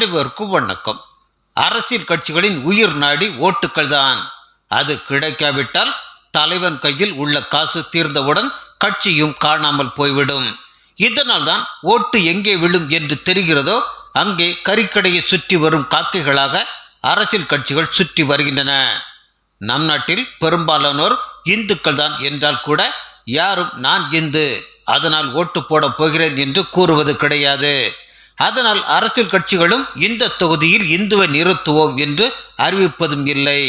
அனைவருக்கும் வணக்கம். அரசியல் கட்சிகளின் உயிர் நாடி ஓட்டுக்கள் தான் அது கிடைக்காவிட்டால் தலைவன் கையில் உள்ள காசு தீர்ந்தவுடன் கட்சியும் காணாமல் போய்விடும். இதனால் தான் ஓட்டு எங்கே விழும் என்று தெரிகிறதோ அங்கே கறிக்கடையை சுற்றி வரும் காக்கைகளாக அரசியல் கட்சிகள் சுற்றி வருகின்றன. நம் நாட்டில் பெரும்பாலானோர் இந்துக்கள் தான் என்றால் கூட யாரும் நான் இந்து. அதனால் ஓட்டு போட போகிறேன் என்று கூறுவது கிடையாது. அதனால் அரசியல் கட்சிகளும் இந்த தொகுதியில் இந்துவை நிறுத்துவோம் என்று அறிவிப்பதும் இல்லை.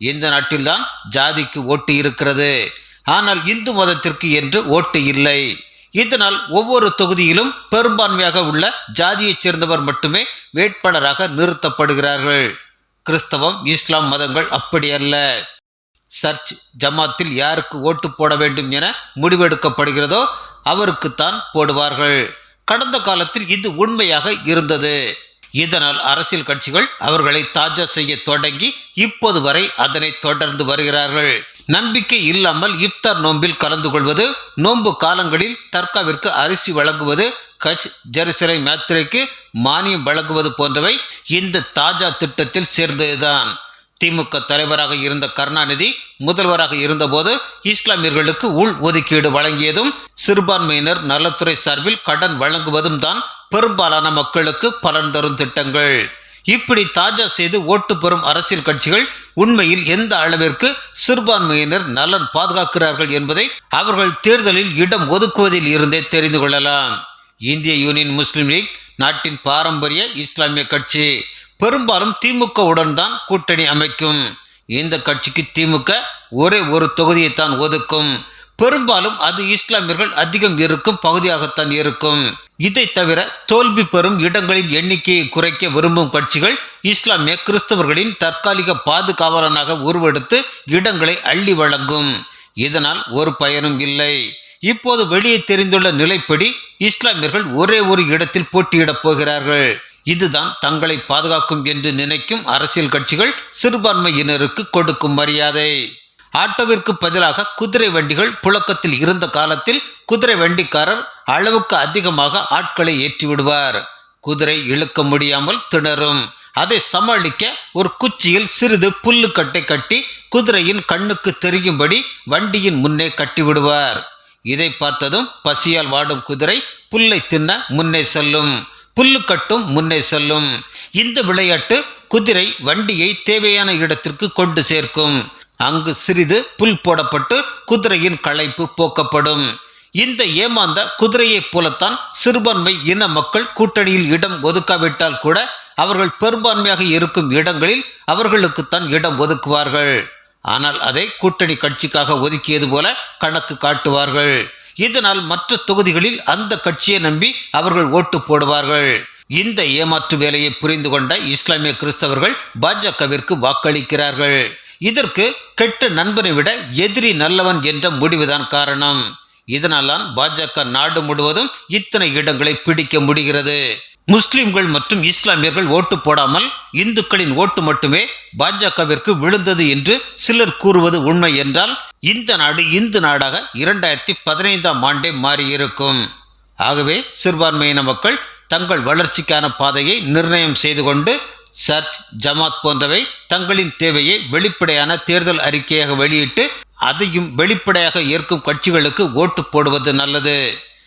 இந்த நாட்டில்தான் ஜாதிக்கு ஓட்டு இருக்கிறது. ஆனால் இந்து மதத்திற்கு என்று ஓட்டு இல்லை. இதனால் ஒவ்வொரு தொகுதியிலும் பெரும்பான்மையாக உள்ள ஜாதியைச் சேர்ந்தவர் மட்டுமே வேட்பாளராக நிறுத்தப்படுகிறார்கள். கிறிஸ்தவம் இஸ்லாம் மதங்கள் அப்படி அல்ல. சர்ச் ஜமாத்தில் யாருக்கு ஓட்டு போட வேண்டும் என முடிவெடுக்கப்படுகிறதோ அவருக்குத்தான் போடுவார்கள். கடந்த காலத்தில் இது உண்மையாக இருந்தது. இதனால் அரசியல் கட்சிகள் அவர்களை தாஜா செய்ய தொடங்கி இப்போது வரை அதனை தொடர்ந்து வருகிறார்கள். நம்பிக்கை இல்லாமல் இப்தார் நோன்பில் கலந்து கொள்வது நோன்பு காலங்களில் தர்காவிற்கு அரிசி வழங்குவது கச் ஜெருசலை யாத்திரைக்கு மானியம் வழங்குவது போன்றவை இந்த தாஜா திட்டத்தில் சேர்ந்ததுதான். திமுக தலைவராக இருந்த கருணாநிதி முதல்வராக இருந்தபோது இஸ்லாமியர்களுக்கு உள் ஒதுக்கீடு வழங்கியதும் சிறுபான்மையினர் நலத்துறை சார்பில் கடன் வழங்குவதும் தான் பெரும்பாலான மக்களுக்கு பலன் தரும் திட்டங்கள். இப்படி தாஜா செய்து ஓட்டு பெறும் அரசியல் கட்சிகள் உண்மையில் எந்த அளவிற்கு சிறுபான்மையினர் நலன் பாதுகாக்கிறார்கள் என்பதை அவர்கள் தேர்தலில் இடம் ஒதுக்குவதில் இருந்தே தெரிந்து கொள்ளலாம். இந்திய யூனியன் முஸ்லீம் லீக் நாட்டின் பாரம்பரிய இஸ்லாமிய கட்சி. பெரும்பாலும் திமுகவுடன் தான் கூட்டணி அமைக்கும். இந்த கட்சிக்கு திமுக ஒரே ஒரு தொகுதியைத்தான் ஒதுக்கும். பெரும்பாலும் அது இஸ்லாமியர்கள் அதிகம் இருக்கும் பகுதியாகத்தான் இருக்கும். இதை தவிர தோல்வி பெறும் இடங்களின் எண்ணிக்கையை குறைக்க விரும்பும் கட்சிகள் இஸ்லாமிய கிறிஸ்தவர்களின் தற்காலிக பாதுகாவலனாக உருவெடுத்து இடங்களை அள்ளி வழங்கும். இதனால் ஒரு பயனும் இல்லை. இப்போது வெளியே தெரிந்துள்ள நிலைப்படி இஸ்லாமியர்கள் ஒரே ஒரு இடத்தில் போட்டியிடப் போகிறார்கள். இதுதான் தங்களை பாதுகாக்கும் என்று நினைக்கும் அரசியல் கட்சிகள் சிறுபான்மையினருக்கு கொடுக்கும் மரியாதை. ஆட்டோவிற்கு பதிலாக குதிரை வண்டிகள் புழக்கத்தில் இருந்த காலத்தில் குதிரை வண்டிக்காரர் அளவுக்கு அதிகமாக ஆட்களை ஏற்றி விடுவார் குதிரை இழுக்க முடியாமல் திணறும். அதை சமாளிக்க ஒரு குச்சியில் சிறிது புல்லு கட்டை கட்டி குதிரையின் கண்ணுக்கு தெரியும்படி வண்டியின் முன்னே கட்டிவிடுவார். இதை பார்த்ததும் பசியால் வாடும் குதிரை புல்லை தின்ன முன்னே செல்லும். புல்லு கட்டும் முன்னே செல்லும். இந்த விளையாட்டு குதிரை வண்டியை தேவையான இடத்திற்கு கொண்டு சேர்க்கும். அங்கு சிறிது புல் போடப்பட்டு குதிரையின் களைப்பு போக்கப்படும். இந்த ஏமாந்த குதிரையைப் போலத்தான் சிறுபான்மை இன மக்கள் கூட்டணியில் இடம் ஒதுக்காவிட்டால் கூட அவர்கள் பெரும்பான்மையாக இருக்கும் இடங்களில் அவர்களுக்குத்தான் இடம் ஒதுக்குவார்கள். ஆனால் அதை கூட்டணி கட்சிக்காக ஒதுக்கியது போல கணக்கு காட்டுவார்கள். இதனால் மற்ற தொகுதிகளில் அந்த கட்சியை நம்பி அவர்கள் ஓட்டு போடுவார்கள். இந்த ஏமாற்று வேலையை புரிந்து கொண்ட இஸ்லாமிய கிறிஸ்தவர்கள் பாஜகவிற்கு வாக்களிக்கிறார்கள். இதற்கு கெட்ட நண்பனை விட எதிரி நல்லவன் என்ற முடிவுதான் காரணம். இதனால்தான் பாஜக நாடு முழுவதும் இத்தனை இடங்களை பிடிக்க முடிகிறது. முஸ்லிம்கள் மற்றும் இஸ்லாமியர்கள் ஓட்டு போடாமல் இந்துக்களின் ஓட்டு மட்டுமே பாஜகவிற்கு விழுந்தது என்று சிலர் கூறுவது உண்மை என்றால் இந்த நாடு இந்து நாடாக இரண்டாயிரத்தி பதினைந்தாம் ஆண்டே மாறியிருக்கும். ஆகவே சிறுபான்மையின மக்கள் தங்கள் வளர்ச்சிக்கான பாதையை நிர்ணயம் செய்து கொண்டு சர்ச் ஜமாத் போன்றவை தங்களின் தேவையை வெளிப்படையான தேர்தல் அறிக்கையாக வெளியிட்டு அதையும் வெளிப்படையாக ஏற்கும் கட்சிகளுக்கு ஓட்டு போடுவது நல்லது.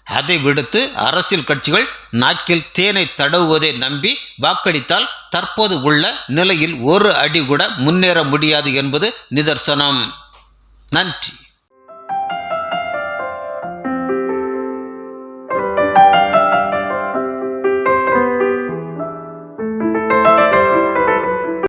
அதை விடுத்து அரசியல் கட்சிகள் நாக்கில் தேனை தடவுவதை நம்பி வாக்களித்தால் தற்போது உள்ள நிலையில் ஒரு அடி கூட முன்னேற முடியாது என்பது நிதர்சனம். நன்றி